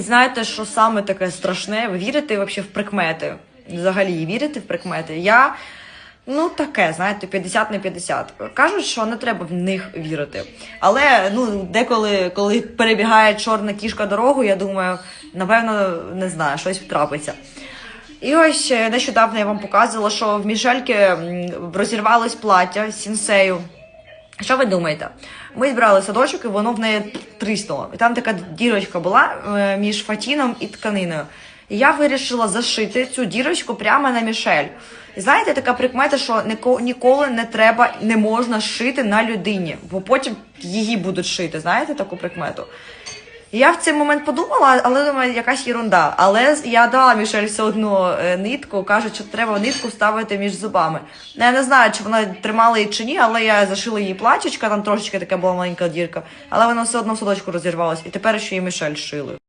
І знаєте, що саме таке страшне? Ви вірите взагалі в прикмети? Взагалі вірите в прикмети? Я. Ну, таке, знаєте, 50 на 50. Кажуть, що не треба в них вірити. Але ну, деколи, коли перебігає чорна кішка дорогу, я думаю, напевно, не знаю, щось трапиться. І ось е, нещодавно я вам показувала, що в Мішельки розірвалось плаття з сінсею. Що ви думаєте? Ми збирали садочок, і воно в неї тріснуло. І там така дірочка була е, між фатіном і тканиною. І я вирішила зашити цю дірочку прямо на Мішель. І знаєте, така прикмета, що ніколи не треба, не можна шити на людині, бо потім її будуть шити. Знаєте таку прикмету? Я в цей момент подумала, але думаю, якась ерунда. Але я дала Мішель все одно е, нитку, кажуть, що треба нитку вставити між зубами. Ну, Я не знаю, чи вона тримала її чи ні, але я зашила її плачечка, там трошечки така була маленька дірка, але вона все одно в садочку розірвалась. І тепер ще її Мішель шили.